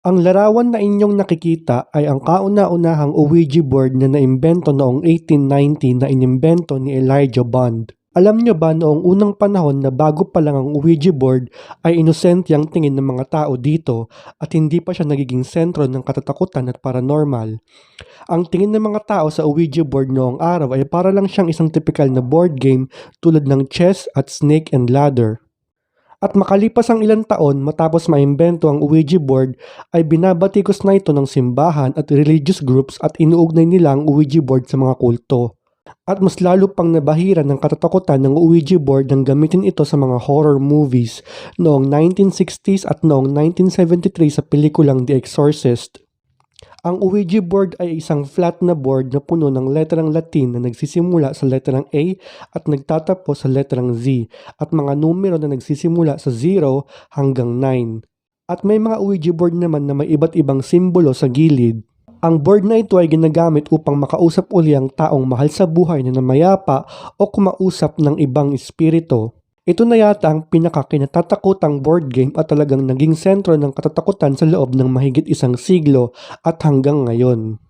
Ang larawan na inyong nakikita ay ang kauna-unahang Ouija board na naimbento noong 1890 na inimbento ni Elijah Bond. Alam nyo ba noong unang panahon na bago pa lang ang Ouija board ay inosente ang tingin ng mga tao dito at hindi pa siya nagiging sentro ng katatakutan at paranormal. Ang tingin ng mga tao sa Ouija board noong araw ay para lang siyang isang typical na board game tulad ng chess at snake and ladder. At makalipas ang ilang taon matapos maimbento ang Ouija board ay binabatikos na ito ng simbahan at religious groups at inuugnay nila ang Ouija board sa mga kulto. At mas lalo pang nabahira ng katatakutan ng Ouija board nang gamitin ito sa mga horror movies noong 1960s at noong 1973 sa pelikulang The Exorcist. Ang Ouija board ay isang flat na board na puno ng letrang Latin na nagsisimula sa letrang A at nagtatapos sa letrang Z at mga numero na nagsisimula sa 0 hanggang 9. At may mga Ouija board naman na may iba't ibang simbolo sa gilid. Ang board na ito ay ginagamit upang makausap uli ang taong mahal sa buhay na namayapa o kumausap ng ibang espiritu. Ito na yata ang pinakakinatatakutang board game at talagang naging sentro ng katatakutan sa loob ng mahigit isang siglo at hanggang ngayon.